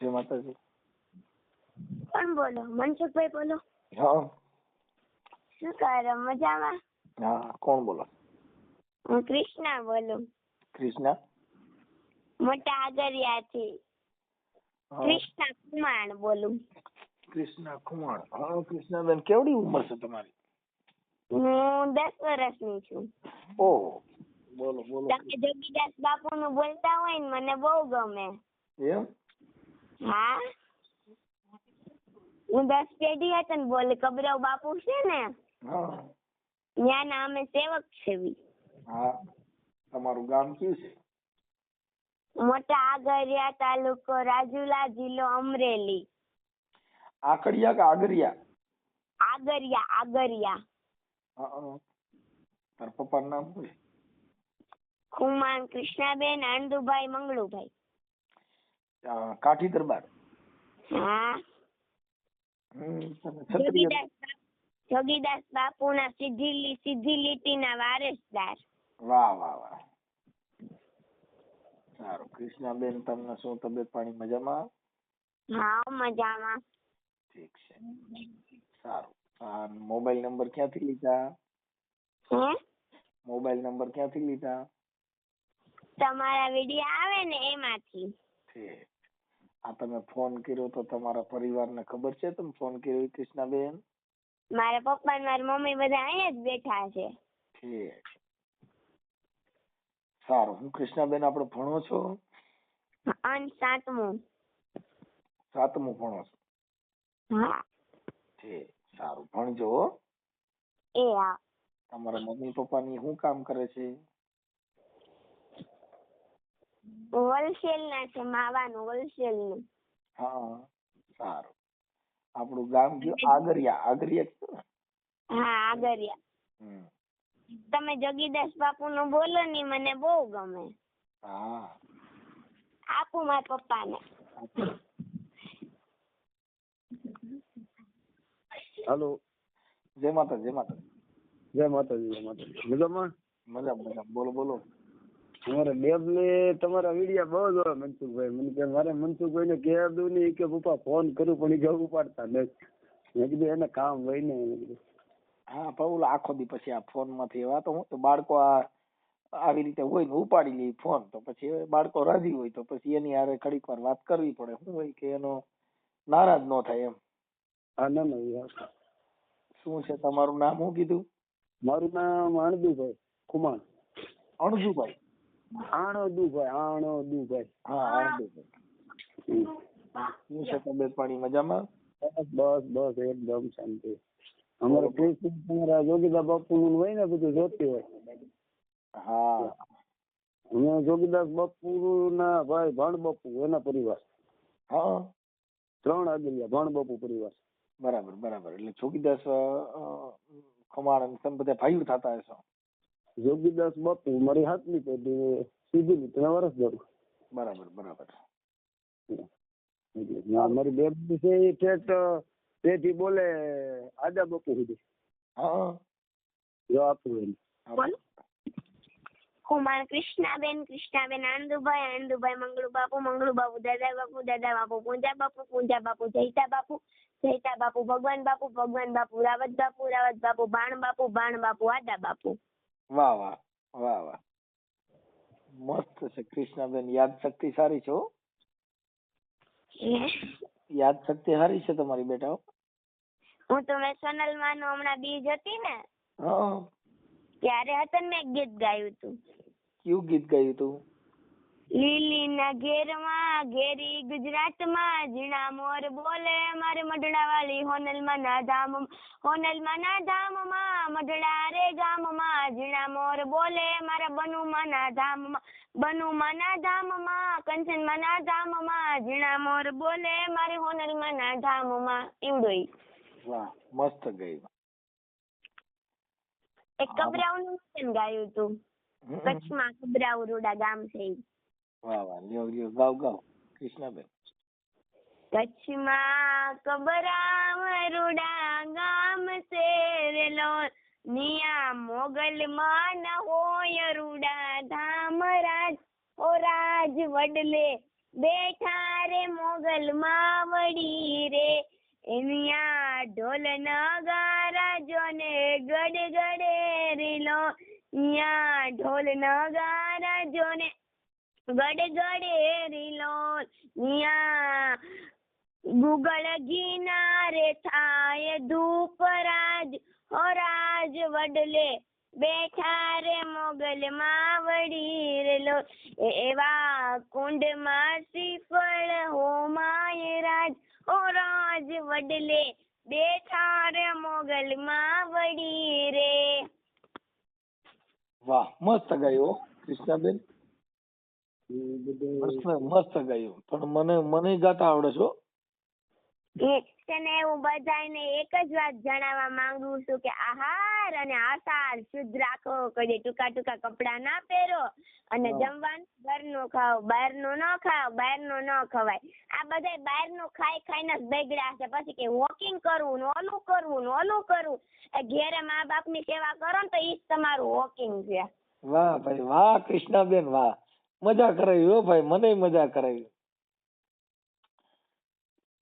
જય માતાજી. કોણ બોલો? મનસુખભાઈ બોલો? હા. શું કરો? મજામાં? હા કોણ બોલો? હું કૃષ્ણા બોલું. કૃષ્ણા મોટા આગરિયાથી કૃષ્ણા કુમાણ બોલું. કૃષ્ણા કુમાર હા કૃષ્ણાબેન કેવડી ઉંમર છે તમારી? હું દસ વર્ષની છું. ઓહો બોલો બોલો. તમે જોગીદાસ બાપુ નું બોલતા હોય ને મને બહુ ગમે. એમ? હા? હું દસ પેઢી બોલે કબરાવ બાપુ છે ને ત્યાં ના અમે સેવક છે હા. તમારું ગામ કયું છે? મોટા આગરિયા તાલુકો રાજુલા જિલ્લો અમરેલી. આકડિયા કે આગરિયા? આગરિયા આગરિયા. હા. તાર પપ્પાનું નામ શું છે? ખુમાન કૃષ્ણાબેન આનંદુભાઈ મંગળુભાઈ. કાઠી દરબાર. જોગીદાસ બા- જોગીદાસ બાપુના સીધી લીટી ના વારસદાર. વાહ વાહ વાહ. સારું. કૃષ્ણાબેન તમને શું તબિયત પાણી મજામાં? હા મજામાં. ઠીક છે. સારું. મોબાઈલ નંબર ક્યાંથી લીધા? મોબાઈલ નંબર ક્યાંથી લીધા? તમારા વીડિયો આવે ને એમાંથી. ઠીક આ તમે ફોન કર્યો તો તમારા પરિવારને ખબર છે? તમે ફોન કર્યો કૃષ્ણાબેન મારા પપ્પા અને મારી મમ્મી બધા અહીંયા જ બેઠા છે. ઠીક. સારું. હું કૃષ્ણાબેન આપણે ભણો છો? અન સાતમું. સાતમું ભણો છો? હા. ઠીક. સારું. ભણજો હો. એ હા. તમારા મમ્મી પપ્પાની શું કામ કરે છે? હોલસેલ ના છે માવાનું હોલસેલનું હા સારું. આપણું ગામ કયું આગરિયા આગરિયા ને? હા આગરિયા. તમે જગીદાસ બાપુ નું બોલો ને મને બહુ ગમે. હા. આપું મારા પપ્પાને. હાલો. જય માતા જય માતા જય માતાજી જય માતાજી. મજામાં? મજા મજા. બોલો બોલો. અમારે ડેબ ને તમારા વિડિયા બહુ જોવે મનસુખભાઈ. મને કે મારે મનસુખભાઈ ને કહેવા દઉં ને કે પપ્પા ફોન કરું પણ કે ઉપાડતા નથી. મેં કીધું એને કામ હોય ને હા પૌલ આખો દી પછી આ ફોનમાંથી એવા તો હું તો બાળકો આ આવી રીતે હોય ને ઉપાડી લે ફોન તો પછી બાળકો રાજી હોય તો પછી એની હારે ઘડીક વાર વાત કરવી પડે. શું હોય કે એનો નારાજ ન થાય એમ. હા ના ના શું છે તમારું નામ? શું કીધું? મારું નામ અણજુભાઈ કુમાર અણજુભાઈ. આણદુભાઈ આણદુભાઈ હા હમ. શું છે તબિયત પાણી મજામાં? બસ બસ એકદમ શાંતિ. અમારે કૃષ્ણ તમારા જોગીદાસ બાપુ નું હોય ને બધું જોતી હોય. હા. અમે જોગીદાસ બાપુ ના ભાઈ ભણ બાપુ એના પરિવાર. હા. ત્રણ આગલિયા ભણ બાપુ પરિવાર. બરાબર બરાબર. એટલે જોગીદાસ ખમાણ તમે બધા ભાઈઓ થતા હશો. જોગીદાસ બાપુ મારી હાથની પેઢી સીધી લીટીના વારસદાર બરાબર બરાબર. એટલે મારી બેબી છે એ ઠેઠ તેથી બોલે આદા બાપુ સુધી. હા. જો આપું એને. કુમાર કૃષ્ણાબેન કૃષ્ણાબેન આંદુભાઈ આંદુભાઈ મંગળુ બાપુ મંગળુ બાપુ દાદા બાપુ દાદા બાપુ પૂંજા બાપુ પૂંજા બાપુ જયતા બાપુ જયતા બાપુ ભગવાન બાપુ ભગવાન બાપુ રાવત બાપુ રાવત બાપુ બાણ બાપુ બાણ બાપુ આદા બાપુ. વાહ વાહ વાહ વાહ. મસ્ત છે કૃષ્ણાબેન. યાદ શક્તિ સારી છે હો. યાદ શક્તિ સારી છે તમારી બેટા હું. તો મેં સોનલમાં હમણાં બીજ હતી ને ત્યારે હતા ને મેં ગીત ગાયું હતું. કયું ગીત ગાયું તું લીલીના ઘેરમાં ઘેરી ગુજરાતમાં ઝીણા મોર બોલે મારે મઢડા વાળી હોનલમાં ના ધામ હોનલમાં ના ધામમાં મઢડા રે ગામમાં ઝીણા મોર બોલે મારા બનુમાં ના ધામમાં બનુમાં ના ધામમાં કંચનમાં ના ધામમાં ઝીણા મોર બોલે મારે હોનલમાં ના ધામમાં માં ઈ. વાહ મસ્ત ગઈ એક કબરાઉનું ગાયું હતું. કચ્છમાં કબરાઉ રોડા ગામ છે. કચ્છમાં કબરાવરુડા ગામ સેરેલો નિયા મોગલ માં ન હોય રૂડા ધામ રાજ ઓ રાજ વડલે, બેઠા રે મોગલ માવડી રે. એનિયા ઢોલ નગારા જોને ગડ ગડે રીલો, ન્યા ઢોલ નગારા જોને ગડ ગડે રીલો ન્યા. ગુગળ ગિનારે થાય ધૂપ રાજ હો રાજ વડલે. બેઠા રે મોગલ માવડી રેલો એવા કુંડમાં શ્રીફળ, હોમાય રાજ ઓ રાજ વડલે. બેઠા રે મોગલ માવડી રે. વાહ, મસ્ત ગાયું કૃષ્ણાબેન. મસ્ત ગાયું. પણ મને મને ગાતા આવડે છે. તને હું બધાને એક જ વાત જણાવવા માંગુ છું કે આહાર અને આસાર શુદ્ધ રાખો. કદી ટૂંકા ટૂંકા કપડાં ના પહેરો અને. જમવાનું ઘરનું ખાઓ. બહારનું ન ખાઓ બહારનું ન ખવાય. આ બધાય બહારનું ખાઈ ખાઈને જ બગડ્યા છે. પછી કે વોકિંગ કરવું ને ઓલું કરવું ને ઓલું કરવું એ ઘેરે મા બાપની સેવા કરો ને તો ઈ જ તમારું વોકિંગ છે. વાહ ભાઈ વાહ કૃષ્ણાબેન વાહ. મજા કરાવી હો ભાઈ મને મજા કરાવી.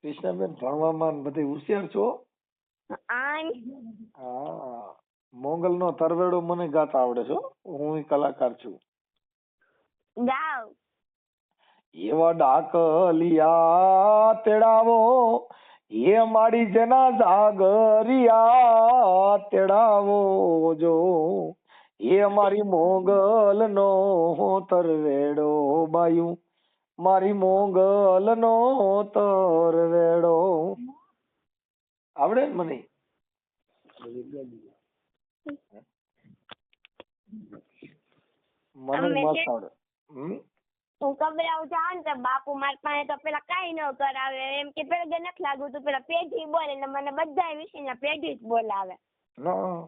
કૃષ્ણાબેન ભણવામાં બધે હોશિયાર છો? હા. મોગલ નો તરવેડો મને ગાતા આવડે છે હું. કલાકાર છું. ગાવ એવા ડાકલિયા તેડાવો. એ મારી જેના જાગરિયા તેડાવો જો. એ મારી મોગલ નો તરવેડો બાયું. મારી મોગલ નો તરવેડો. આવડે ને મને? મને મસ્ત આવડે. હું કબરાવ જાઉં ને તો બાપુ મારી પાસે તો પેલા કઈ ન કરાવે. એમ કે પેલા જ નથી લાગુ તું પેલા પેઢી બોલે એટલે મને બધા વિશે પેઢી જ બોલાવે. ના.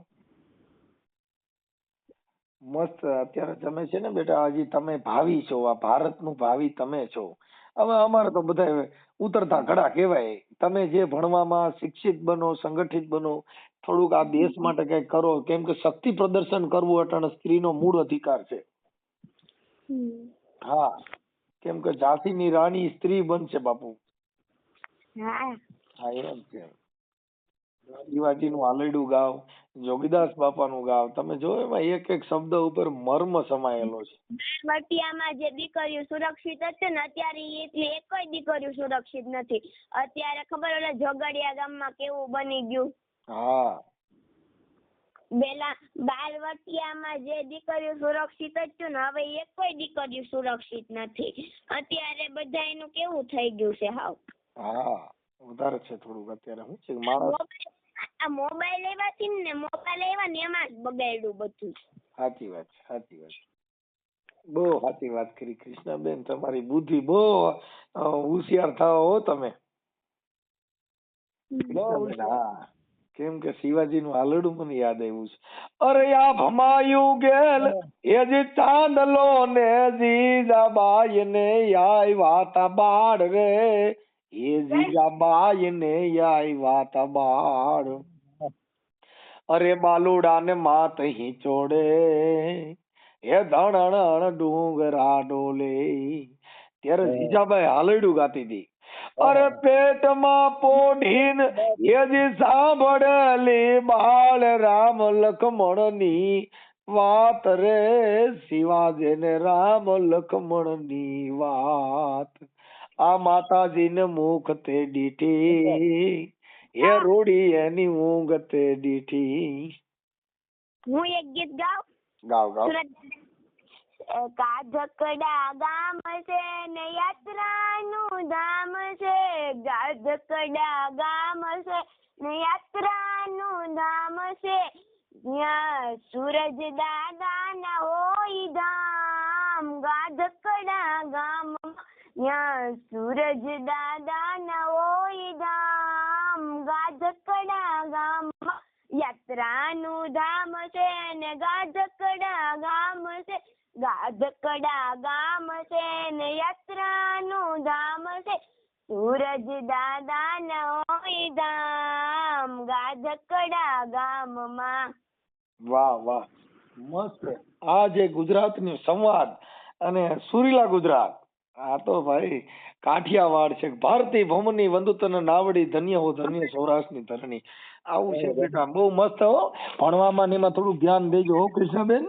મસ્ત અત્યારે તમે છે ને બેટા હજી તમે ભાવિ છો આ ભારતનું ભાવિ તમે છો. હવે અમારે તો બધા ઉતરતા ઘડા કહેવાય. તમે જે ભણવામાં શિક્ષિત બનો સંગઠિત બનો થોડુંક આ દેશ માટે કંઈક કરો કેમ કે શક્તિ પ્રદર્શન કરવું અટાણે સ્ત્રીનો મૂળ અધિકાર છે. હા. કેમ કે ઝાંસીની રાણી સ્ત્રી બનશે બાપુ. હા. એમ છે. શિવાજીનું આલેડું ગાવ જોગીદાસ બાપાનું ગાવ. તમે જો એમાં એક એક શબ્દ ઉપર મર્મ સમાયેલો છે. મટિયામાં જે દીકરીઓ સુરક્ષિત હતી ને અત્યારે એટલી એકય દીકરીઓ સુરક્ષિત નથી. અત્યારે ખબર ઓલા ઝઘડિયા ગામમાં કેવું બની ગયું? હા. પેલા બાલવટિયામાં જે દીકરીઓ સુરક્ષિત હતું ને હવે એકય દીકરીઓ સુરક્ષિત નથી. અત્યારે બધા એનું કેવું થઈ ગયું છે હાવ? હા વધારે છે થોડુંક અત્યારે. શું છે? માણસ આ મોબાઈલ લેવાથી ને મોબાઈલ આવ્યા ને એમાં જ બગાડ્યું બધું. સાચી વાત છે સાચી વાત બહુ સાચી વાત કરી કૃષ્ણાબેન તમારી બુદ્ધિ બહુ હોશિયાર થાઓ હો તમે. કેમ કે શિવાજી નું હાલડું મને યાદ આવ્યું છે. અરે આ ભમાયું ગેલ એ જે ચાંદલો ને જીજાબાઈ ને આવ્યા તા બાળ રે. એ જીજાબાઈ ને આવ્યા તા બાળ. અરે બાલુડા ને માત હિંચોડે એ ધણણ ડુંગરા ડોલે. ત્યારે જીજાબાઈ હાલડું ગાતી હતી. અરે પેટમાં પોઢીન એ જે સાંભળેલી બાળ રામ લખમણની વાત રે શિવાજી ને રામ લખમણની વાત. આ માતાજી ને મુખ તે દીઠી એ રૂડી એની ઊંઘ તે દીઠી. હું એક ગીત ગાઉં? ગાવ ગાવ. કાધકડા ગામ છે ને યાત્રાનું ધામ છે. ગાધકડા ગામ છે ને યાત્રાનું ધામ છે. જ્યાં સૂરજ દાદા ના હોય ધામ. ગાધકડા ગામ ત્યાં સૂરજ દાદા નવો ધામ, ગાધકડા ગામમાં યાત્રાનું ધામ છે ને ગાજકડા ગામ છે. ગાજકડા ગામ છે ને યાત્રાનું ધામ છે. સૂરજ દાદા ન હોય ધામ, ગાધકડા ગામમાં. વાહ વાહ. મસ્ત. આ જે ગુજરાતનો સંવાદ અને સુરીલા ગુજરાત. આ તો ભાઈ કાઠિયાવાડ છે. ભારતી ભૌમની વંદુતન નાવડી ધન્ય હો ધન્ય સૌરાષ્ટ્રની ધરણી. આવું છે બેટા બહુ મસ્ત હો. ભણવામાં ને એમાં થોડું ધ્યાન દેજો હો કૃષ્ણબેન.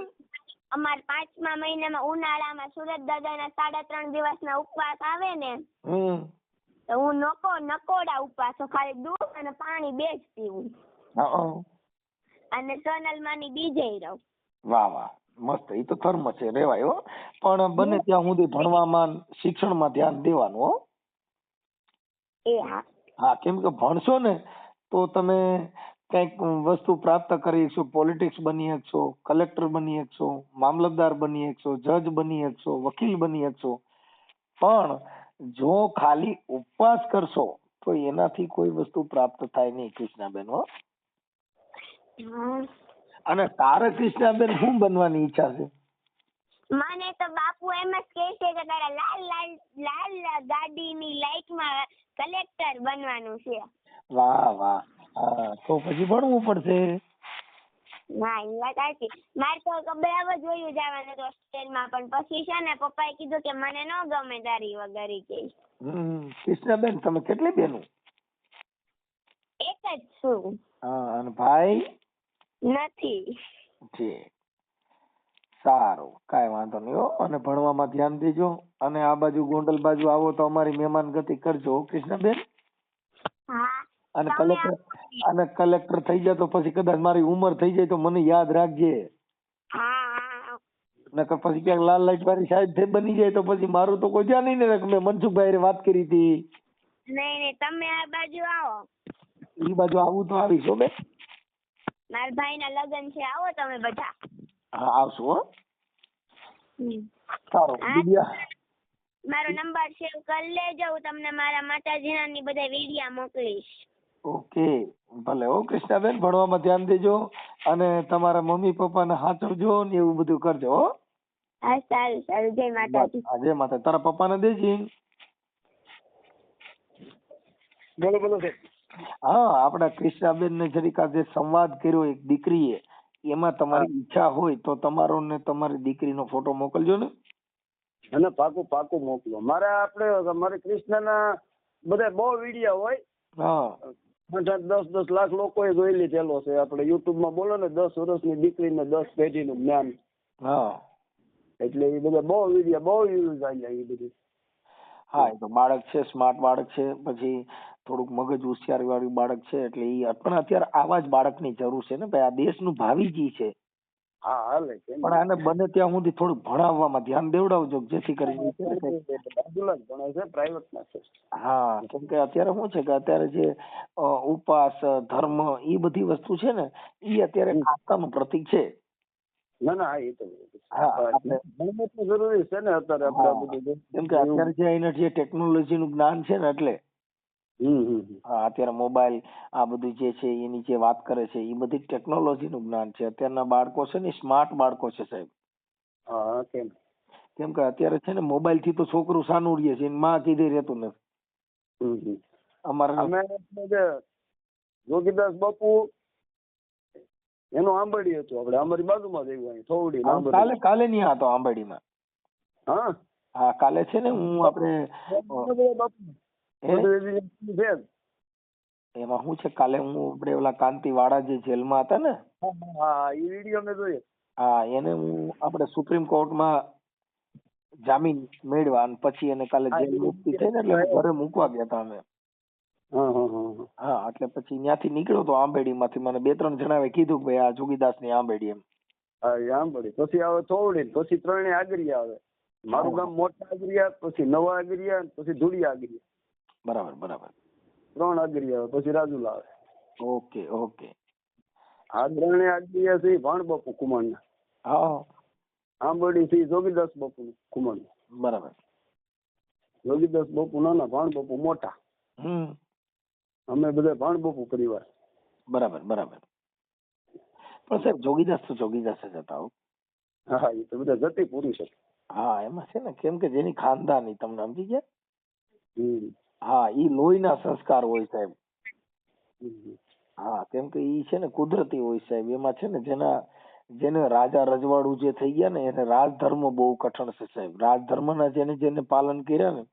અમાર પાંચમા મહિનામાં ઉનાળામાં સુરત દાદાના સાડા ત્રણ દિવસના ઉપવાસ આવે ને હમ. તો હું નકો નકોડા ઉપવાસો ખાલી દૂધ અને પાણી બે જ પીવું. હા અને સોનલમાની બીજે રહું વાહ વાહ. મસ્ત એ તો ધર્મ છે રેવાય હો. પણ બને ત્યાં સુધી ભણવામાં શિક્ષણમાં ધ્યાન દેવાનું હો. એ હા. હા કેમ કે ભણશો ને તો તમે કંઈક વસ્તુ પ્રાપ્ત કરી શકશો પોલિટિક્સ બની શકશો કલેક્ટર બની શકશો મામલતદાર બની શકશો જજ બની શકશો વકીલ બની શકશો. પણ જો ખાલી ઉપવાસ કરશો તો એનાથી કોઈ વસ્તુ પ્રાપ્ત થાય નહીં કૃષ્ણાબેન હો. હા. અને તારે કૃષ્ણાબેન શું બનવાની ઈચ્છા છે? મને તો બાપુ એમ જ કહે છે કે તારા લાલ લાલ લાલ ગાડીની લાઈટમાં કલેક્ટર બનવાનું છે. વાહ વાહ. હા તો પછી ભણવું પડશે. ના એ વાત સાચી. મારે તો કબરાવ જોયું જવાનું હતું હોસ્ટેલમાં પણ પછી છે ને પપ્પાએ કીધું કે મને ન ગમે તારી વગર એ કે. કૃષ્ણાબેન તમે કેટલી બેનું એક જ છું. હા અને ભાઈ? નથી. જી. સારું કાંઈ વાંધો નહીં હો અને ભણવામાં ધ્યાન દેજો અને આ બાજુ ગોંડલ બાજુ આવો તો અમારી મહેમાન ગતિ કરજો કૃષ્ણબેન? હા. અને કલેક્ટર અને કલેક્ટર થઈ જાય તો પછી કદાચ મારી ઉંમર થઈ જાય તો મને યાદ રાખજે. નકર પછી ક્યાંક લાલ લાઈટ વાળી સાહેબ થઈ બની જાય તો પછી મારું તો કોઈ ધ્યાન નહીં ને રાખે મેં મનસુખભાઈ વાત કરી હતી. નહીં નહીં તમે આ બાજુ આવો. ઈ બાજુ આવું તો આવીશ હો બેન. મારા ભાઈના લગ્ન છે આવો તમે બધા. હા આવશું હો. સારું. મારો નંબર સેવ કરી લેજો હું તમને મારા માતાજીના ની બધા વિડિયા મોકલીશ. ઓકે ભલે હો કૃષ્ણાબેન ભણવામાં ધ્યાન દેજો અને તમારા મમ્મી પપ્પાને સાચવજો ને એવું બધું કરજો હો. હા સારું સારું જય માતાજી. હા, જય માતા તારા પપ્પાને દેજી. બોલો બોલો સાહેબ. હા આપણા ક્રિષ્ણાબેન ને જરીક આ જે સંવાદ કર્યો એક દીકરીએ. એમાં તમારી ઈચ્છા હોય તો તમારો ને તમારી દીકરીનો ફોટો મોકલજો ને. અને પાકું પાકું મોકલો. મારે આપણે મારે કૃષ્ણના બધા બહુ વીડિયો હોય. હા. આઠ આઠ દસ દસ લાખ લોકોએ જોઈ લીધેલો છે. આપણે યુટ્યુબમાં બોલો ને દસ વર્ષની દીકરીને દસ પેઢીનું જ્ઞાન. હા. એટલે એ બધા બહુ વીડિયો બહુ યુઝ આવી જાય એ બધી. હા એ તો બાળક છે સ્માર્ટ બાળક છે. પછી થોડુંક મગજ હોશિયારી વાળું બાળક છે એટલે એ પણ અત્યારે આવા જ બાળકની જરૂર છે ને ભાઈ આ દેશનું ભાવિ જી છે. હા હાલે પણ આને બને ત્યાં સુધી થોડું ભણાવવામાં ધ્યાન દેવડાવજો જેથી કરીને છે પ્રાઇવેટમાં છે. હા કેમ કે અત્યારે શું છે કે અત્યારે જે ઉપવાસ ધર્મ ઈ બધી વસ્તુ છે ને એ અત્યારે આસ્થાનું પ્રતીક છે. ના ના એ તો જરૂરી છે ને અત્યારે આપણે બધું કેમ કે અત્યારે જે એના જે ટેકનોલોજી નું જ્ઞાન છે ને એટલે. હા અત્યારે મોબાઈલ આ બધું જે છે એની જે વાત કરે છે એ બધી ટેકનોલોજી નું જ્ઞાન છે. અત્યારના બાળકો છે ને સ્માર્ટ બાળકો છે સાહેબ. હા કેમ? કેમ કે અત્યારે છે ને મોબાઈલથી તો છોકરું સાનું રહે છે માં કીધે રહેતું નથી. અમારે અમે જોગીદાસ બાપુ એનું આંબડી હતું આપણે અમારી બાજુમાં જ આવ્યું થોડી કાલે કાલે નહીં હતો આંબેડીમાં હા? હા કાલે છે ને હું આપણે. એમાં શું છે? કાલે હું આપણે ઓલા કાંતિવાળા જે જેલમાં હતા ને? હા, એ વીડિયો મેં જોયો. હા એને હું આપણે સુપ્રીમ કોર્ટમાં જામીન મેળવા અને પછી એને કાલે જેલ મુક્તિ થઈ ને એટલે ઘરે મૂકવા ગયા હતા અમે. હા એટલે પછી ત્યાંથી નીકળ્યો તો આંબેડી માંથી મને બે ત્રણ જણાવે કીધું ભાઈ આ જોગીદાસની આંબેડી એમ. આંબેડી. પછી આવે થોડી પછી ત્રણે આગરી આવે મારું ગામ મોટા આગરિયા પછી નવા આગરિયા પછી ધૂળિયા આગરિયા. બરાબર બરાબર. ત્રણ આગરિયા આવે પછી રાજુલા આવે ઓકે ઓકે. આ ત્રણે આગરિયા છે ભાણ બાપુ કુમારના. હા. આંબડી થી જોગીદાસ બાપુ કુમાર બરાબર. જોગીદાસ બાપુ નાના ભાણ બાપુ મોટા. હમ. અમે બધા ભાણ બાપુ પરિવાર. બરાબર બરાબર. પણ સાહેબ જોગીદાસ તો જોગીદાસ જ હતા હો. હા એ તો બધા જતી પૂરી છે હા એમાં છે ને કેમ કે જેની ખાનદાની તમને સમજી ગયા? હમ. હા ઈ લોહીના સંસ્કાર હોય સાહેબ. હા કેમ કે ઈ છે ને કુદરતી હોય સાહેબ. એમાં છે ને જેના જેને રાજા રજવાડું જે થઈ ગયા ને એને રાજધર્મ બહુ કઠણ છે સાહેબ. રાજધર્મના જેને જેને પાલન કર્યા ને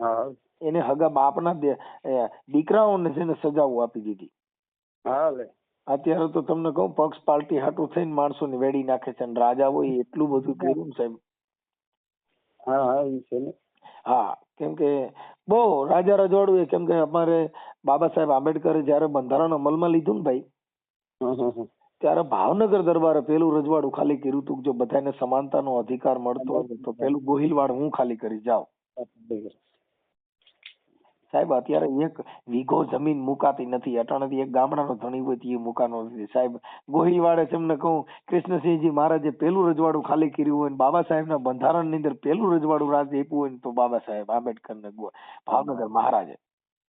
હા. એને હગા બાપના દીકરાઓને જેને સજાઓ આપી દીધી. હા લે. અત્યારે તો તમને કહું પક્ષ પાર્ટી હાટું થઈને માણસોને વેડી નાખે છે અને રાજા હોય એટલું બધું કર્યું ને સાહેબ. હા હા ઈ છે ને. હા કેમ કે બહુ રાજા રજવાડું એ કેમ કે અમારે બાબા સાહેબ આંબેડકરે જયારે બંધારણ અમલમાં લીધું ને ભાઈ ત્યારે ભાવનગર દરબારે પેલું રજવાડું ખાલી કર્યું હતું કે જો બધાને સમાનતાનો અધિકાર મળતો હોય તો પેલું ગોહિલવાડ હું ખાલી કરી જાઉં સાહેબ અત્યારે એક વીઘો જમીન મુકાતી નથી. અટાણેથી એક ગામડાનો ધણી હોય તો એ મુકાનો નથી. સાહેબ ગોહિલવાડે તમને કહું કૃષ્ણસિંહજી મહારાજે પેલું રજવાડું ખાલી કર્યું હોય ને બાબા સાહેબના બંધારણની અંદર પેલું રજવાડું રાજ આપ્યું હોય ને તો બાબા સાહેબ આંબેડકરને ભાવનગર મહારાજે.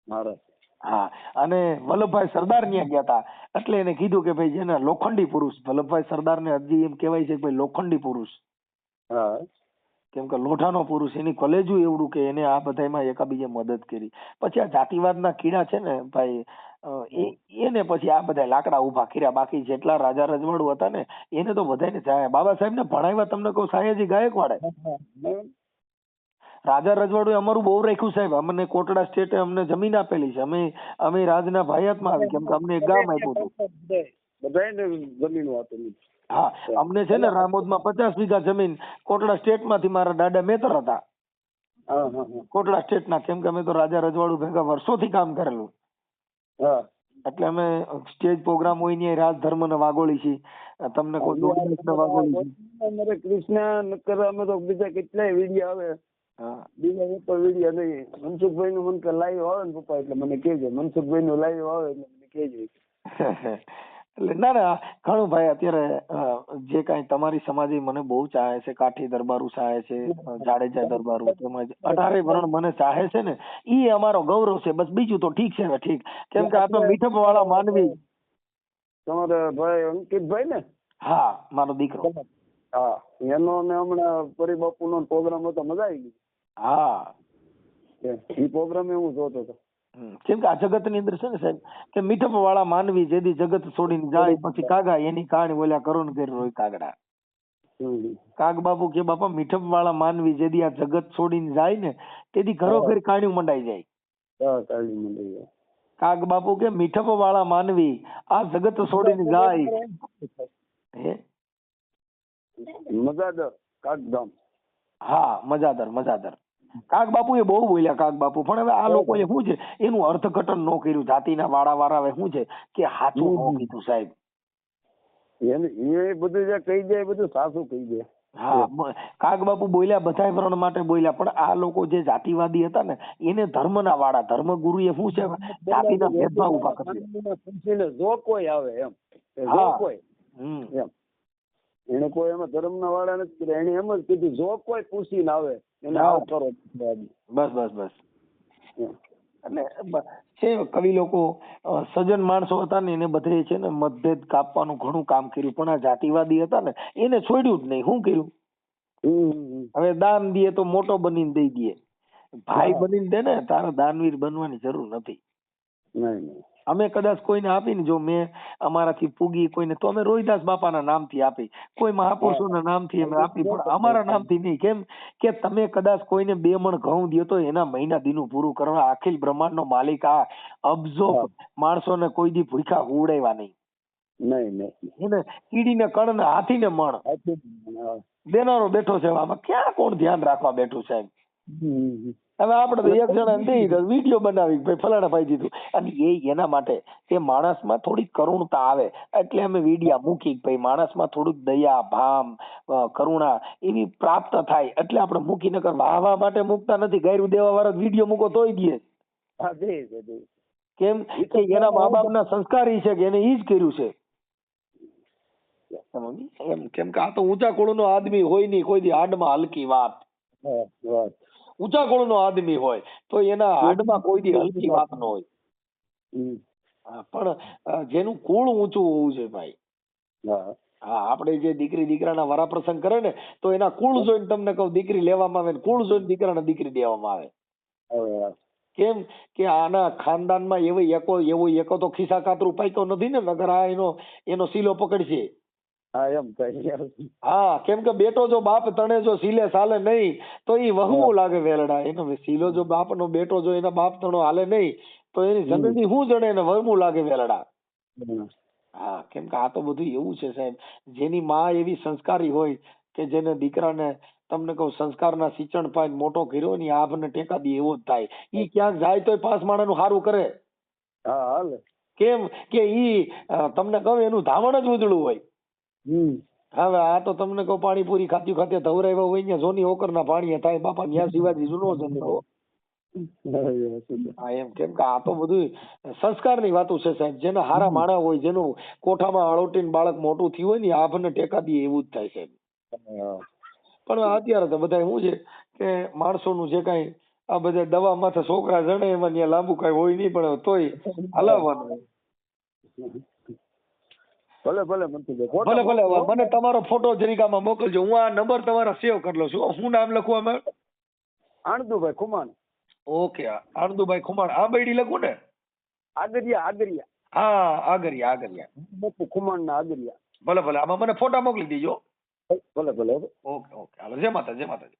મહારાજ. હા અને વલ્લભભાઈ સરદાર ત્યાં ગયા હતા એટલે એને કીધું કે ભાઈ જેને લોખંડી પુરુષ વલ્લભભાઈ સરદારને હજી એમ કહેવાય છે કે ભાઈ લોખંડી પુરુષ. હા. કેમ કે લોઢાનો પુરુષ, એની કોલેજું એવડું કે એને આ બધામાં એકાબીજે મદદ કરી. પછી આ જાતિવાદના કીડા છે ને ભાઈ એને પછી આ બધા લાકડા ઊભા કર્યા. બાકી જેટલા રાજા રજવાડું હતા ને, એને તો બધાને જાય બાબા સાહેબ ને ભણાવ્યા તમને કહું સાયાજી ગાયકવાડે રાજા રજવાડું અમારું બહુ રાખ્યું સાહેબ. અમને કોટડા સ્ટેટે અમને જમીન આપેલી છે. અમે અમે રાજના ભાયાતમાં આવી. કેમ કે અમને એક ગામ આપ્યું હતું. બધાને જમીન આપેલી હા અમને છે ને રામોદમાં પચાસ વીઘા જમીન કોટડા સ્ટેટમાંથી મારા દાદા મેતર હતા. કોટડા સ્ટેટના કેમ કે અમે તો રાજા રજવાડું ભેગા વર્ષોથી કામ કરેલું. એટલે અમે સ્ટેજ પ્રોગ્રામ હોય ને રાજધર્મ ને વાગોળી છીએ. તમને કોઈ વાગોળી કૃષ્ણ નકર અમે તો બીજા કેટલાય વીડિયો આવે. હા. બીજા એક પણ વીડિયો નહીં. મનસુખભાઈ નું મન લાઈવ આવે ને પપ્પા એટલે મને કેજો મનસુખભાઈ નું લાઈવ આવે એટલે મને કહેજો. એટલે ના ના ઘણું ભાઈ અત્યારે જે કાંઈ તમારી સમાધિ મને બહુ ચાહે છે કાઠી દરબારું ચાહે છે જાડેજા દરબારું તેમજ અઢારે વરણ મને ચાહે છે ને ઈ અમારો ગૌરવ છે. બસ બીજું તો ઠીક છે ને ઠીક. કેમ કે આ તો મીઠપ વાળા માનવી તમારે ભાઈ અંકિતભાઈ ને? હા મારો દીકરો. હા એનો અમે હમણાં પરિબાપુ નો પ્રોગ્રામ હતો મજા આવી હા. એ પ્રોગ્રામ હું જોતો હતો. કેમ કે આ જગતની અંદર છે ને સાહેબ કે મીઠપ વાળા માનવી જેદી જગત છોડીને જાય પછી કાગા એની કહાણી બોલ્યા ને કરી રોય કાગડા. કાગ બાપુ કે બાપા મીઠપ વાળા માનવી જેદી આ જગત છોડીને જાય ને તેથી ઘરો ઘર કાણ્યું મંડાઈ જાય. કાગ બાપુ કે મીઠપ વાળા માનવી આ જગત છોડીને જાય. હે? મજાદર કાગધામ હા મજાદર મજાદર. કાગ બાપુ એ બહુ બોલ્યા કાગ બાપુ પણ હવે આ લોકોએ શું છે? એનું અર્થઘટન ન કર્યું. જાતિના વાળા વાળા હવે શું છે? કે સાચું ન કીધું સાહેબ. એને એ બધું જે કહી જાય બધું સાચું કહી જાય હા કાગ બાપુ બોલ્યા બધા વ્રણ માટે બોલ્યા. પણ આ લોકો જે જાતિવાદી હતા ને એને ધર્મના વાળા ધર્મગુરુ એ શું છે? જાતિના ભેદભાવ ઊભા કરી જો કોઈ આવે એમ જો હા. કોઈ એમ એને કોઈ વાળા નથી કર્યા એને એમ જ કીધું જો કોઈ પૂછીને આવે એને આવ કરો. બસ બસ બસ. એટલે છે કવિ લોકો સજન માણસો હતા ને એને બધે છે ને મતભેદ કાપવાનું ઘણું કામ કર્યું. પણ આ જાતિવાદી હતા ને એને છોડ્યું જ નહીં. શું કર્યું. હવે દાન દે તો મોટો બનીને દઈ દે. ભાઈ. બનીને દે ને તારે દાનવીર બનવાની જરૂર નથી. નહીં નહીં. અમે કદાચ કોઈને આપીને જો મેં અમારાથી પૂગી કોઈને તો અમે રોહિદાસ બાપાના નામથી આપી. કોઈ મહાપુરુષોના નામથી અમે આપી પણ અમારા નામથી નહીં. કેમ કે તમે કદાચ કોઈને બે મણ ઘઉં દો તો એના મહિના દીનું પૂરું કરવા અખિલ બ્રહ્માંડનો માલિક આ અબજો માણસોને કોઈ દી ભૂખા ઉડાવ્યા નહીં. નહીં નહીં એને કીડીને કણ ને હાથીને મણ દેનારો બેઠો છે આમાં ક્યાં કોણ ધ્યાન રાખવા બેઠું સાહેબ. હવે આપણે તો એક જણા નહીં વીડિયો બનાવી ભાઈ ફલાણા ભાઈ દીધું. અને એ એના માટે કે માણસમાં થોડી કરુણતા આવે. એટલે અમે વિડીયા મૂકી ભાઈ માણસમાં થોડુંક દયા ભામ કરુણા એવી પ્રાપ્ત થાય. એટલે આપણે મૂકી નકર વાહવા માટે મૂકતા નથી. ગાયરું દેવા વાળા વીડિયો મૂકો તોય દે. કેમ કે એના મા બાપના સંસ્કાર ઈ છે કે એને ઈ જ કર્યું છે? એમ કેમ કે આ તો ઊંચા કુળનો આદમી હોય નહીં. કોઈ દી હાડમાં હલકી વાત વાત. ઊંચા કુળનો આદમી હોય તો એના હાડમાં કોઈ દી હલકી વાત ન હોય. પણ જેનું કુળ ઊંચું હોવું છે ભાઈ. હા. આપણે જે દીકરી દીકરાના વરાપ્રસંગ કરે ને તો એના કુળ જોઈને તમને કહું દીકરી લેવામાં આવે ને કુળ જોઈને દીકરાને દીકરી દેવામાં આવે. કેમ કે આના ખાનદાનમાં એવો એકો એવો એકો તો ખિસ્સા કાતરું પાક્યો નથી ને નગર આ એનો એનો સીલો પકડશે. હા એમ કઈ હા કેમ કે બેટો જો બાપ તણે જો સીલે સાલે નહીં તો એ વહમું લાગે વેલડા. એનો સીલો જો બાપનો બેટો જો એના બાપ તણો હાલે નહીં તો એની જમીન હું જણે એને વહમું લાગે વેલડા? હા કેમ કે આ તો બધું એવું છે સાહેબ. જેની માં એવી સંસ્કારી હોય કે જેને દીકરાને તમને કહું સંસ્કારના સિંચણ પાઈને મોટો કર્યો ને આભને ટેકા દે એવો જ થાય. ઈ ક્યાંક જાય તોય પાસ માણાનું સારું કરે. હા હાલે. કેમ કે ઈ તમને કહું એનું ધાવણ જ ઉજળું હોય. હમ. હવે આ તો તમને કહું પાણીપુરી ખાતી ખાતે ધવરાવ્યા હોય ને જોની ઓકરના પાણી થાય બાપા ન્યા શિવાજી જૂનો જન્મ હા. એમ કેમ કે આ તો બધું સંસ્કારની વાતો છે સાહેબ. જેના હારા માણા હોય જેનું કોઠામાં અળોટીને બાળક મોટું થયું હોય ને આભને ટેકા દે એવું જ થાય સાહેબ. પણ અત્યારે તો બધા શું છે કે માણસોનું જે કાંઈ આ બધા દવા માથે છોકરા જણે એમાં ત્યાં લાંબુ કાંઈ હોય નહીં પણ તોય હલાવવાનું. ભલે ભલે મનસુખભાઈ ભલે ભલે. મને તમારો ફોટો જરીકામાં મોકલજો. હું આ નંબર તમારા સેવ કરી લઉં છું. શું નામ લખું અમે આણંદુભાઈ ખુમાણ. ઓકે આણંદુભાઈ ખુમાણ. આ બૈડી લખું ને? આગરિયા આગરિયા. હા આગરિયા આગરિયા. ખુમાણ ના આગરિયા. ભલે ભલે આમાં મને ફોટા મોકલી દેજો. ભલે ભલે ઓકે ઓકે. હાલો જય માતા જય માતાજી.